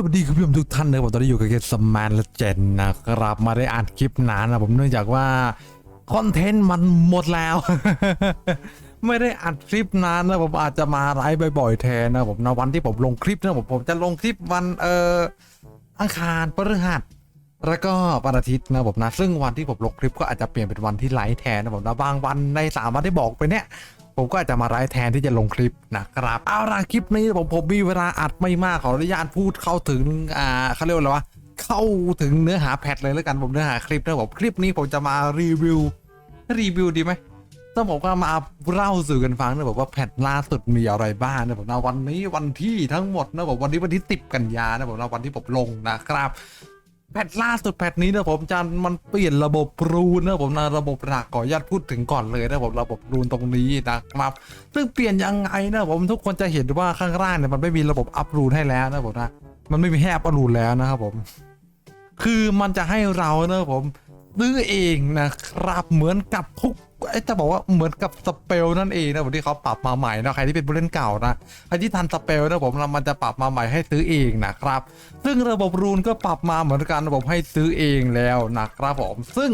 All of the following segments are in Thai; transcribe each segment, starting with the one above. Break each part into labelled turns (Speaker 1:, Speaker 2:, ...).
Speaker 1: สวัสดีคุณผู้ชมทุกท่านนะครับผมตอนนี้อยู่กับเกมสมานและเจนนะครับมาได้อ่านคลิปนานนะผมเนื่องจากว่าคอนเทนต์มันหมดแล้ว ไม่ได้อัดคลิปนานนะผมอาจจะมาไลฟ์บ่อยๆแทนนะผมนะวันที่ผมลงคลิปนะผมผมจะลงคลิปวันเอ่ออังคารพฤหัสแล้วก็วันอาทิตย์นะผมนะซึ่งวันที่ผมลงคลิปก็อาจจะเปลี่ยนเป็นวันที่ไลฟ์แทนนะผมนะบางวันในสามวันที่บอกไปเนี่ย ผมก็อาจจะมาไลฟ์แทนที่จะลงคลิปนะครับเอาล่ะคลิปนี้ผมผมมีเวลาอัดไม่มากขออนุญาตพูดเข้าถึงอ่าเขาเรียกว่าอะไรวะเข้าถึงเนื้อหาแพทเลยแล้วกันผมเนื้อหาคลิปนะผมคลิปนี้ผมจะมารีวิวรีวิวดีไหมต้องบอกว่ามาเล่าสู่กันฟังนะบอกว่าแพทล่าสุดมีอะไรบ้างนะผมนะวันนี้วันที่ทั้งหมดนะผมวันนี้วันที่ติดกันยานะผมนะวันที่ผมลงนะครับ แพทล่าสุดแพทนี้นะผมจันมันเปลี่ยนระบบรูนนะผมนะระบบหลักขออนุญาตพูดถึงก่อนเลยนะผมระบบรูนตรงนี้นะครับซึ่งเปลี่ยนยังไงนะผมทุกคนจะเห็นว่าข้างล่างเนี่ยมันไม่มีระบบอัพรูนให้แล้วนะผมนะมันไม่มีให้อัพรูนแล้วนะครับผม คือมันจะให้เรานะผม ซื้อเองนะครับเหมือนกับทุกไอ้จะบอกว่าเหมือนกับสเปลนั่นเองนะผมที่เขาปรับมาใหม่นะใครที่เป็นผู้เล่นเก่านะใครที่ทันสเปลนะผมมันจะปรับมาใหม่ให้ซื้อเองนะครับ ซึ่งระบบรูนก็ปรับมาเหมือนกันระบบให้ซื้อเองแล้วนะครับผมซึ่ง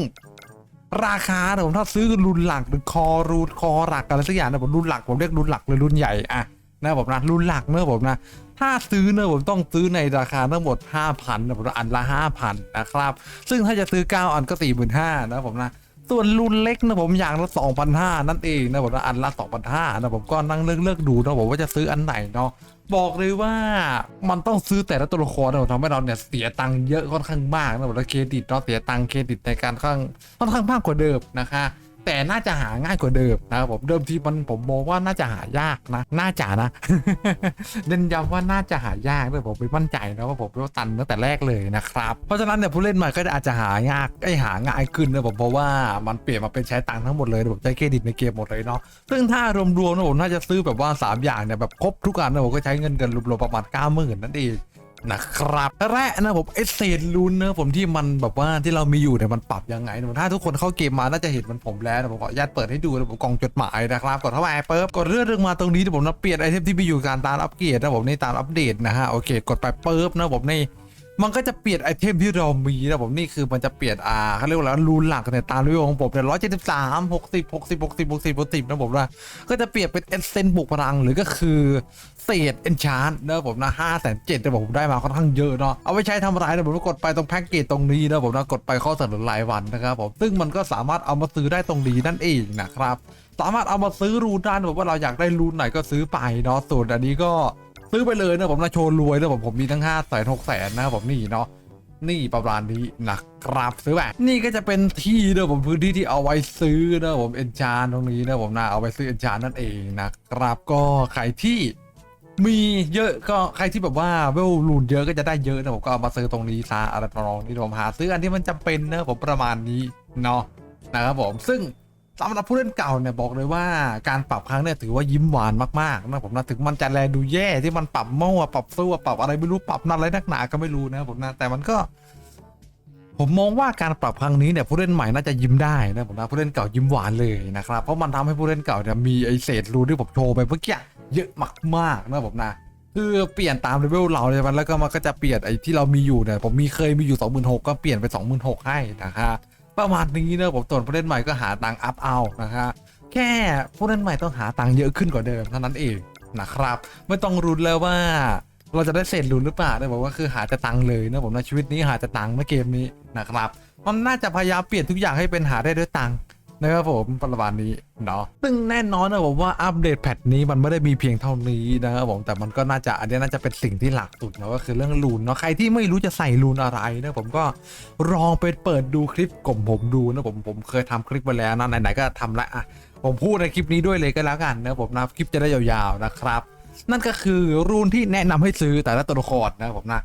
Speaker 1: ราคาผมถ้าซื้อรูนหลักหรือคอรูนคอหลักอะไรสักอย่างนะผมรูนหลักผมเรียกรูนหลักเลยรุ่นใหญ่อะนะผมนะรุนหลักเนอะผมนะ ถ้าซื้อเนอะผมต้องซื้อในราคาทั้งหมด 5,000นะผมนะอันละ 5,000 นะครับ ซึ่งถ้าจะซื้อ 9 อันก็ 45,000นะผมนะส่วนรุ่นเล็กนะผมอย่างละ2,500 นั่นเองนะผมนะอันละ 2,500นะผมก็นั่งเลือกเลือกๆดูนะผมว่าจะซื้ออันไหนเนาะบอกเลยว่ามันต้องซื้อแต่ละตัวละครนะผมทำให้เราเนี่ยเสียตังค์เยอะค่อนข้างมากนะผมแล้วเครดิตเนาะเสียตังค์เครดิตในการค่อนข้างค่อนข้างมากกว่าเดิมนะคะ แต่น่าจะหาง่ายกว่าเดิมนะครับผมเดิมทีมันผมมองว่าน่าจะหายากนะ น่าจะนะเน้นย้ำว่าน่าจะหายากด้วยผมไม่มั่นใจนะว่าผมเป็นตันตั้งแต่แรกเลยนะครับเพราะฉะนั้นเนี่ยผู้เล่นใหม่ก็อาจจะหายากไอ้หาง่ายขึ้นนะผมเพราะว่ามันเปลี่ยนมาเป็นใช้ตังค์ทั้งหมดเลยผมใช้เครดิตในเกมหมดเลยเนาะซึ่งถ้ารวมๆนะผมน่าจะซื้อแบบว่า 3 อย่างเนี่ยแบบครบทุกอันนะผมก็ใช้เงินกันรวมๆประมาณ9 0,000นั่นเอง นะครับแรกนะผมไอเซนลูนนะผมที่มันแบบว่าที่เรามีอยู่เนี่ยมันปรับยังไงนะถ้าทุกคนเข้าเกมมาน่าจะเห็นมันผมแล้วนะผมขออนุญาตเปิดให้ดูนะผมกล่องจดหมายนะครับกดเข้าไปปุ๊บกดเลื่อนเรื่องมาตรงนี้นะผมนะเปลี่ยนไอเทมที่มีอยู่การตามอัปเกรดนะผมในตามอัปเดตนะฮะโอเค กดไปปุ๊บนะผมใน มันก็จะเปลี่ยนไอเทมที่เรามีนะผมนี่คือมันจะเปลี่ยนอ่าเขาเรียกว่าอะไรรูนหลักเนี่ยตามรีวิวของผมเนี่ยร้อยเจ็ดสิบสามหกสิบหกสิบหกสิบหกสิบหกสิบนะผมนะก็จะเปลี่ยนเป็นเอเซนบุกพลังหรือก็คือเศษเอนชานนะผมนะห้าแสนเจ็ดแต่ผมได้มาค่อนข้างเยอะเนาะเอาไปใช้ทำอะไรนะผมก็กดไปตรงแพ็กเกจตรงนี้นะผมนะกดไปข้อเสนอรายวันนะครับผมซึ่งมันก็สามารถเอามาซื้อได้ตรงนี้นั่นเองนะครับสามารถเอามาซื้อรูนได้นะผมว่าเราอยากได้รูนไหนก็ซื้อไปเนาะส่วนอันนี้ก็ ซื้อไปเลยนะผมนะโชว์รวยนะผมผมมีทั้งห้าแสนหกแสนนะผมนี่เนาะนี่ประมาณนี้นะครับซื้อแบบนี่ก็จะเป็นที่นะผมพื้นที่ที่เอาไว้ซื้อนะผมเอนชานตรงนี้นะผมนะเอาไว้ซื้อเอนชานนั่นเองนะครับก็ใครที่มีเยอะก็ใครที่แบบว่าเวลลูนเยอะก็จะได้เยอะนะผมก็เอามาซื้อตรงนี้ซะอะไรประมาณนี้ผมหาซื้ออันที่มันจำเป็นนะผมประมาณนี้เนาะนะครับผมซึ่ง สำหรับผู้เล่นเก่าเนี่ยบอกเลยว่าการปรับครั้งเนี่ยถือว่ายิ้มหวานมากๆนะผมนะถึงมันจะแลดูแย่ที่มันปรับมั่วปรับสู้ปรับอะไรไม่รู้ปรับนั่นอะไรนักหนาก็ไม่รู้นะผมนะแต่มันก็ ผมมองว่าการปรับครั้งนี้เนี่ยผู้เล่นใหม่น่าจะยิ้มได้นะผมนะผู้เล่นเก่ายิ้มหวานเลยนะครับเพราะมันทำให้ผู้เล่นเก่าเนี่ยมีไอเศษรูที่ผมโชว์ไปเมื่อกี้เยอะมากๆนะผมนะคือเปลี่ยนตามเลเวลเราเลยมันแล้วก็มันก็จะเปลี่ยนไอที่เรามีอยู่เนี่ยผมมีเคยมีอยู่ 26,000ก็เปลี่ยนไป 26,000ให้นะครับ ประมาณนี้นะผมส่วนผู้เล่นใหม่ก็หาตังค์อัพเอานะครับแค่ผู้เล่นใหม่ต้องหาตังค์เยอะขึ้นกว่าเดิมเท่านั้นเองนะครับ ไม่ต้องรุนแล้วว่าเราจะได้เศษรุนหรือเปล่าได้บอกว่าคือหาแต่ตังค์เลยนะผมในชีวิตนี้หาแต่ตังค์นเกมนี้นะครับมันน่าจะพยายามเปลี่ยนทุกอย่างให้เป็นหาได้ด้วยตังค์ นะครับผมประมาณนี้เนาะซึ่งแน่นอนนะผมว่าอัปเดตแพทนี้มันไม่ได้มีเพียงเท่านี้นะครับผมแต่มันก็น่าจะอันนี้น่าจะเป็นสิ่งที่หลักสุดนะก็คือเรื่องรูนเนาะใครที่ไม่รู้จะใส่รูนอะไรนะผมก็ลองไปเปิดดูคลิปกล่อมผมดูนะผมผมเคยทำคลิปไปแล้วนะไหนๆก็ทำละอะผมพูดในคลิปนี้ด้วยเลยก็แล้วกันนะผมนะคลิปจะได้ยาวๆนะครับ นั่นก็คือรูนที่แนะนำให้ซื้อแต่ละตัวละครนะผมนะ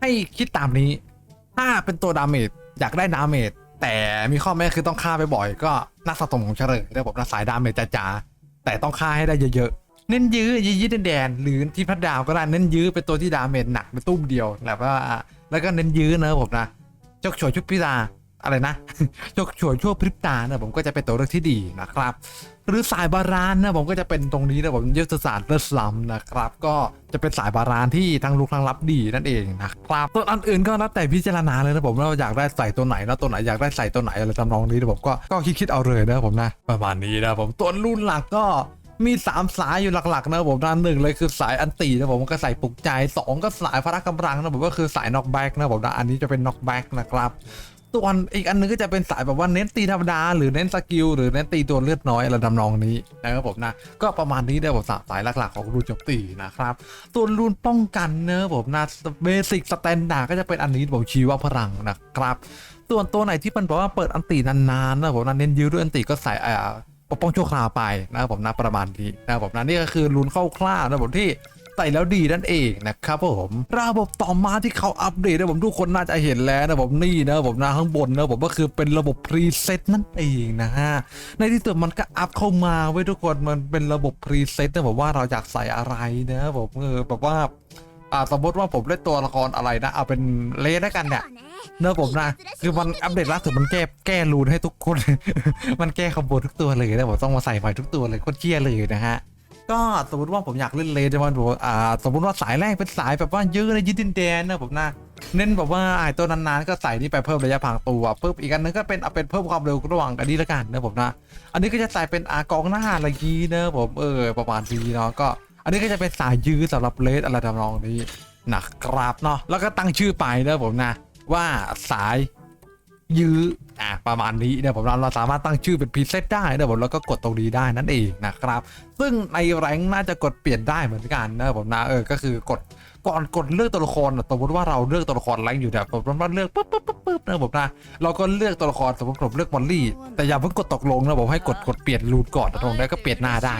Speaker 1: ให้คิดตามนี้ถ้าเป็นตัวดาเมจอยากได้ดาเมจ แต่มีข้อแม้คือต้องฆ่าไปบ่อยก็นักสะสมของเฉลยนะครับผมนะสายดาเมจจ๋าแต่ต้องฆ่าให้ได้เยอะๆ เน้นยื้อยื้อยื้อแดนหรือที่พัดดาวก็ได้เน้นยื้อเป็นตัวที่ดาเมจหนักเป็นตุ้มเดียวแบบว่าแล้วก็เน้นยื้อนะผมนะจกฉวยชุบพิตาอะไรนะจกฉวยชั่วพริบตานะผมก็จะเป็นตัวเลือกที่ดีนะครับ หรือสายบารานนะผมก็จะเป็นตรงนี้นะผมยุทธศาสตร์เลือดสลัมนะครับ ก็จะเป็นสายบารานที่ทั้งลุกทั้งรับดีนั่นเองนะครับตัวอันอื่นก็แล้วแต่พิจารณาเลยนะผมว่าเราอยากได้ใส่ตัวไหนนะตัวไหนอยากได้ใส่ตัวไหนอะไรทำนองนี้นะผมก็ก็คิดคิดเอาเลยนะผมนะประมาณนี้นะผมตัวรุ่นหลักก็มี 3 สายอยู่หลักๆนะผมนะหนึ่งเลยคือสายอันตีนะผมก็ใส่ปลุกใจสองก็สายพละกำลังนะผมก็คือสายน็อกแบ็กนะผมนะอันนี้จะเป็นน็อกแบ็กนะครับ ส่วนอีกอันนึงก็จะเป็นสายแบบว่าเน้นตีธรรมดา หรือเน้นสกิลหรือเน้นตีตัวเลือดน้อยอะไรทำนองนี้นะครับผมนะก็ประมาณนี้ได้ผมสามสายหลักๆของรูนจมตีนะครับส่วนรูนป้องกันเนอะผมนะเบสิกสแตนดาร์ดก็จะเป็นอันนี้ผมชีวพลังนะครับส่วนตัวไหนที่มันบอกว่าเปิดอันตีนานๆนะผมนะเน้นยื้อด้วยอันตีก็ใส่อ่าปกป้องชั่วคราวไปนะครับผมนะประมาณนี้นะครับผมนะนี่ก็คือรูนคร่าวๆนะผมที่ ใส่แล้วดีนั่นเองนะครับผมระบบต่อมาที่เขาอัปเดตนะผมทุกคนน่าจะเห็นแล้วนะผมนี่นะผมนะข้างบนนะผมก็คือเป็นระบบพรีเซตนั่นเองนะฮะในที่สุดมันก็อัพเข้ามาไว้ทุกคนมันเป็นระบบพรีเซตนะผมว่าเราอยากใส่อะไรนะผมเออแบบว่าอ่าสมมติว่าผมเล่นตัวละครอะไรนะเอาเป็นเลสแล้วกันเนี่ยเนอะผมนะคือมันอัปเดตล่าสุดมันแก้แก้รูนให้ทุกคน มันแก้คอมโบทุกตัวเลยนะผมต้องมาใส่ใหม่ทุกตัวเลยโคตรเชี่ยเลยนะฮะ ก็สมมติว่าผมอยากเล่นเลนใช่ไหมผมอ่าสมมติว่าสายแรกเป็นสายแบบว่ายื้อในยืดดินแดนนะผมนะเน้นแบบว่าไอ้ตัวนานๆก็ใส่นี่ไปเพิ่มระยะพรางตัวปุ๊บอีกอันนึงก็เป็นเอาเป็นเพิ่มความเร็วระหว่างอันนี้ละกันนะผมนะ อันนี้ก็จะใส่เป็นอากองหน้าอะไรยีนะผมเออประมาณนี้เนาะก็ อันนี้ก็จะเป็นสายยื้อสำหรับเลสอะไรทำนองนี้นะครับเนาะแล้วก็ตั้งชื่อไปนะผมนะว่าสาย ยื้ออะประมาณนี้เนี่ยผมเราเราสามารถตั้งชื่อเป็นพรีเซตได้นะผมแล้วก็กดตรงนี้ได้นั่นเองนะครับ ซึ่งในแรงน่าจะกดเปลี่ยนได้เหมือนกันนะผมนะเออก็คือกดก่อนกดเลือกตัวละครน่ะสมมติว่าเราเลือกตัวละครแรงค์อยู่เนี่ยผมเราเลือกปุ๊บปุ๊บปุ๊บปุ๊บนะผมนะเราก็เลือกตัวละครสมมติผมเลือกบอลลี่ แต่อย่าเพิ่งกดตกลงนะผมให้กดกดเปลี่ยนรูทก่อนนะตรงนั้นก็เปลี่ยนหน้าได้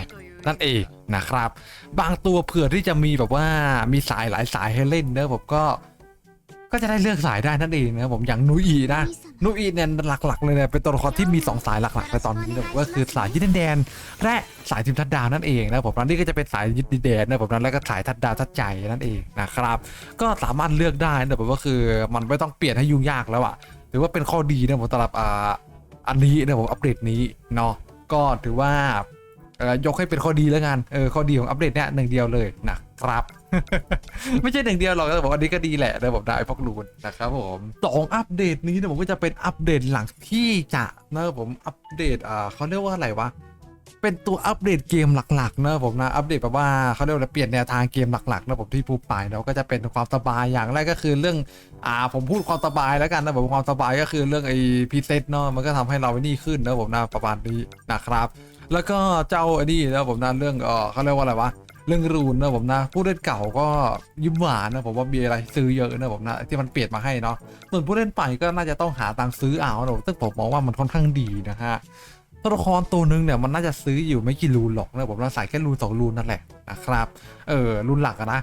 Speaker 1: นั่นเองนะครับ บางตัวเผื่อที่จะมีแบบว่ามีสายหลายสายให้เล่นเนอะผมก็ ก็จะได้เลือกสายได้นั่นเองนะครับผมอย่างนุยอีนะนุยอีเนี่ยหลักๆเลยเนี่ยเป็นตัวละครที่มี 2 สายหลักๆในตอนนี้นะผมก็คือสายยึดดินแดน และสายทีมทัดดาวนั่นเองนะผมนั่นนี่ก็จะเป็นสายยึดดินแดนนะผมนั้นแล้วก็สายทัดดาวทัดใจนั่นเองนะครับก็สามารถเลือกได้นะผมก็คือมันไม่ต้องเปลี่ยนให้ยุ่งยากแล้วอะถือว่าเป็นข้อดีนะผมสำหรับอ่าอันนี้นะผมอัปเดตนี้เนาะก็ถือว่ายกให้เป็นข้อดีแล้วกันเออข้อดีของอัปเดตเนี่ยหนึ่งเดียวเลยนะครับ ไม่ใช่หนึ่งเดียวหรอกแต่ผมอันนี้ก็ดีแหละนะผมได้พวกรูนนะครับผมสองอัปเดตนี้นะผมก็จะเป็นอัปเดตหลังที่จะนะผมอัปเดตอ่าเขาเรียกว่าอะไรวะเป็นตัวอัปเดตเกมหลักๆนะผมนะอัปเดตแบบว่าเขาเรียกว่าเปลี่ยนแนวทางเกมหลักๆนะผมที่พูดไปแล้วก็จะเป็นความสบายอย่างแรกก็คือเรื่องอ่าผมพูดความสบายแล้วกันนะผมความสบายก็คือเรื่องไอ้พีเซตเนาะมันก็ทำให้เราไอ้นี่ขึ้นนะผมนะประมาณนี้นะครับ แล้วก็เจ้าไอ้นี่นะผมนะเรื่องเออเขาเรียกว่าอะไรวะ เรื่องรูนนะผมนะผู้เล่นเก่าก็ยิ้มหวานนะผมว่ามีอะไรซื้อเยอะนะผมนะที่มันเปลี่ยนมาให้เนาะส่วนผู้เล่นใหม่ก็น่าจะต้องหาตังซื้อเอานะซึ่งผมมองว่ามันค่อนข้างดีนะฮะตัวละครตัวหนึงเนี่ยมันน่าจะซื้ออยู่ไม่กี่รูนหรอกนะผมนะใส่แค่รูนสองรูนนั่นแหละนะครับเออรูนหลักนะ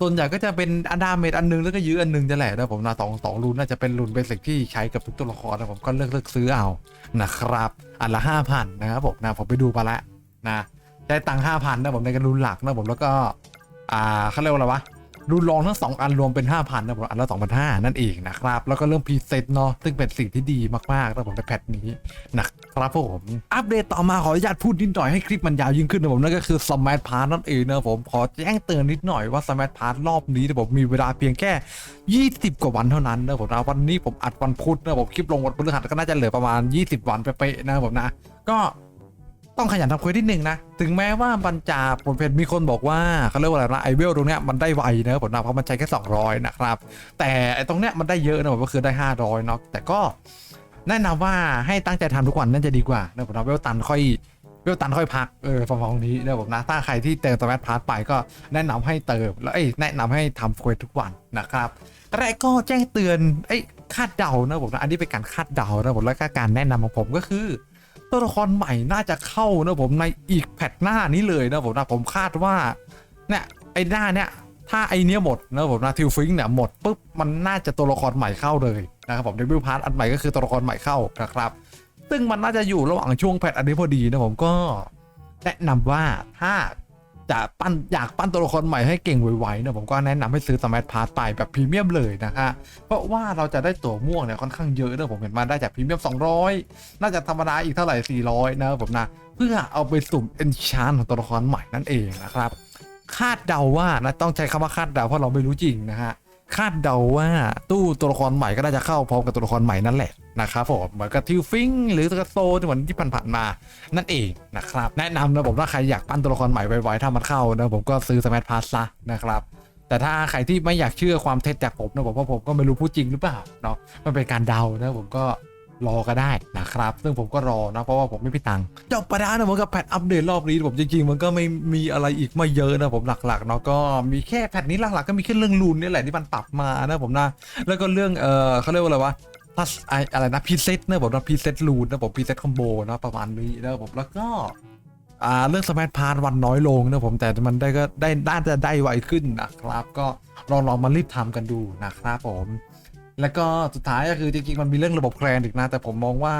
Speaker 1: ส่วนใหญ่ก็จะเป็นอันดาเมดอันหนึงแล้วก็ยื้ออันหนึงจะแหละนะผมนะสองสองรูนน่าจะเป็นรูนเบสิกที่ใช้กับทุกตัวละครนะผมก็เลือกเลือกซื้อเอานะครับอันละห้าพันนะครับผมนะผมไปดูมาแล้วนะ ได้ตังค์ห้าพันนะผมในการรูนหลักนะผมแล้วก็ อ่าเขาเรียกว่าอะไรวะรูนรองทั้งสองอันรวมเป็นห้าพันนะผมอันละสองพันห้านั่นเองนะครับ แล้วก็เรื่องพรีเซตเนาะซึ่งเป็นสิ่งที่ดีมากๆนะผมในแพทนี้นะครับผมอัปเดตต่อมาขออนุญาตพูดนิดหน่อยให้คลิปมันยาวยิ่งขึ้นนะผมนั่นก็คือสมั t พาร์นั่นเองนะผมขอแจ้งเตือนนิดหน่อยว่าสมั t พาร์รอบนี้นะผมมีเวลาเพียงแค่ 20 กว่าวันเท่านั้นนะผมนะวันนี้ผมอัดวันพุธนะผมคลิปลงวันพฤหัสก็น่าจะเหลือประมาณ 20 วันเป๊ะๆนะผมนะ ก็ ต้องขยันทำเควสนิดนึงนะ ถึงแม้ว่าบรรจาผมเห็นมีคนบอกว่าเขาเรียกว่าอะไรนะไอเวลตรงเนี้ยมันได้ไวนะผมนะเพราะมันใช้แค่200 นะครับ แต่ไอตรงเนี้ยมันได้เยอะนะผมก็คือได้ 500เนาะแต่ก็แนะนำว่าให้ตั้งใจทำทุกวันน่าจะดีกว่านะผมนะเวลตันค่อยเวลตันค่อยพักเออประมาณนี้นะผมนะถ้าใครที่เติมสมัตพาร์ทไปก็แนะนำให้เติมแล้วเอ้ยแนะนำให้ทำเควสทุกวันนะครับแต่แรกก็แจ้งเตือนไอ้คาดเดานะผมนะอันนี้เป็นการคาดเดานะผมแล้วก็การแนะนำของผมก็คือ ตัวละครใหม่น่าจะเข้านะผมในอีกแพทหน้านี้เลยนะผมนะผมคาดว่าเนี่ยไอ้หน้าเนี่ยถ้าไอเนี้ยหมดนะผมนะทิวฟิงเนี่ยหมดปุ๊บมันน่าจะตัวละครใหม่เข้าเลยนะครับผมเดบิวพาร์ทอันใหม่ก็คือตัวละครใหม่เข้านะครับซึ่งมันน่าจะอยู่ระหว่างช่วงแพทอันนี้พอดีนะผมก็แนะนำว่าถ้า จะปั้นอยากปั้นตัวละครใหม่ให้เก่งไวๆเนี่ยผมก็แนะนำให้ซื้อสมาร์ทพาสไปแบบพรีเมียมเลยนะฮะเพราะว่าเราจะได้ตัวม่วงเนี่ยค่อนข้างเยอะเนะผมเห็นมาได้จากพรีเมียม 200 น่าจะธรรมดาอีกเท่าไหร่ 400 นะผมนะเพื่อเอาไปสุ่มเอนชานของตัวละครใหม่นั่นเองนะครับคาดเดาว่านะต้องใช้คำว่าคาดเดาเพราะเราไม่รู้จริงนะฮะ คาดเดาว่าตู้ตัวละครใหม่ก็น่าจะเข้าพร้อมกับตัวละครใหม่นั่นแหละนะครับผมเหมือนกับทิวฟิงหรือกระโซที่เหมือนที่ผ่านๆมานั่นเองนะครับแนะนำนะผมถ้าใครอยากปั้นตัวละครใหม่ไวๆถ้ามันเข้านะผมก็ซื้อสมาร์ทพาสซะนะครับแต่ถ้าใครที่ไม่อยากเชื่อความเท็จจากผมนะผมเพราะผมก็ไม่รู้พูดจริงหรือเปล่าเนาะมันเป็นการเดานะผมก็ รอก็ได้นะครับ ซึ่งผมก็รอนะ เพราะว่าผมไม่มีตังค์จบปแล้วนะผมกับแพทอัปเดตรอบนี้ผมจริงๆมันก็ไม่มีอะไรอีกไม่เยอะนะผมหลักๆเนาะก็มีแค่แพทนี้หลักๆก็มีแค่เรื่องรูนนี่แหละที่มันปรับมานะผมนะแล้วก็เรื่องเออเขาเรียกว่าอะไรวะทัสอะไรนะพีเซตนะผมนะพีเซตรูนนะผมพีเซตคอมโบนะประมาณนี้นะผมแล้วก็อ่าเรื่องสมาร์ทพาร์วันน้อยลงนะผมแต่มันได้ก็ได้น่าจะได้ไวขึ้นนะครับ ก็ลองลองมารีบทำกันดูนะครับผม แล้วก็สุดท้ายก็คือจริงๆมันมีเรื่องระบบแคลนอีกนะ แต่ผมมองว่า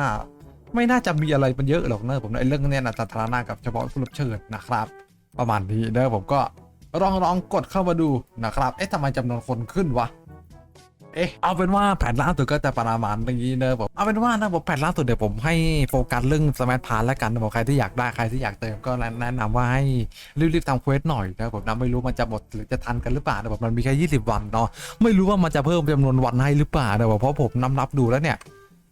Speaker 1: ไม่น่าจะมีอะไรมันเยอะหรอกนะผมไอ้เรื่องเนี้ยนะสาธารณะกับเฉพาะผู้รับเชิญนะครับ ประมาณนี้นะผมก็ลองลองกดเข้ามาดูนะครับ เอ๊ะทำไมจำนวนคนขึ้นวะ เอ๊ะเอาเป็นว่าแผนล่าสุดก็จะประมาณอย่างนี้เนอะผมเอาเป็นว่านะผมแผนล่าสุดเดี๋ยวผมให้โฟกัสเรื่องสมาร์ทพาร์แล้วกันนะผมใครที่อยากได้ใครที่อยากเติมก็แนะนำว่าให้รีบๆทำเควสหน่อยนะผมนะไม่รู้มันจะหมดหรือจะทันกันหรือเปล่านะผมมันมีแค่ 20 วันเนาะไม่รู้ว่ามันจะเพิ่มจำนวนวันให้หรือเปล่านะผมเพราะผมนับนับดูแล้วเนี่ย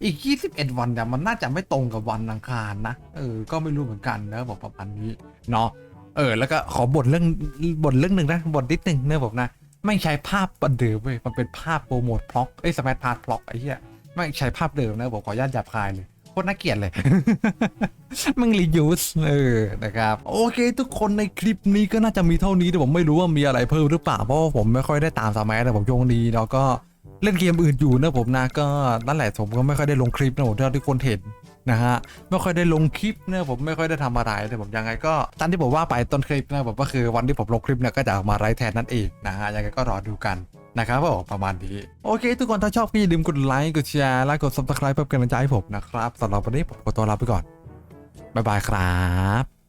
Speaker 1: อีก 21 วันเนี่ยมันน่าจะไม่ตรงกับวันอังคารนะเออก็ไม่รู้เหมือนกันนะผมประมาณนี้เนาะเออแล้วก็ขอบ่นเรื่องบ่นเรื่องหนึ่งนะบ่นนิดหนึ่งนะผมนะ ไม่ใช้ภาพเดิมเว้ยมันเป็นภาพโปรโมทพล็อกเอ้ยสมาร์ทพาร์ทพล็อกไอ้เหี้ยไม่ใช้ภาพเดิมนะผมขออนุญาตหยาบคายเลยโคตรน่าเกลียดเลย มึงรียูสเออ นะครับ โอเค ทุกคนในคลิปนี้ก็น่าจะมีเท่านี้แต่ผมไม่รู้ว่ามีอะไรเพิ่มหรือเปล่า เพราะว่าผมไม่ค่อยได้ตามสมัยแต่ผมช่วงนี้แล้วก็เล่นเกมอื่นอยู่นะผมนะก็นั่นแหละผมก็ไม่ค่อยได้ลงคลิปนะผมเท่าที่คนเห็น นะฮะไม่ค่อยได้ลงคลิปเนี่ยผมไม่ค่อยได้ทำอะไรแต่ผมยังไงก็ตามที่ผมว่าไปต้นคลิปนะผมก็คือวันที่ผมลงคลิปเนี่ยก็จะออกมาไลฟ์แทนนั่นเองนะฮะยังไงก็รอดูกันนะครับผมประมาณนี้ โอเค ทุกคนถ้าชอบก็อย่าลืมกดไลค์กดแชร์และกด subscribe เพื่อเป็นกำลังใจให้ผมนะครับสำหรับวันนี้ผมขอตัวลาไปก่อนบ๊ายบายครับ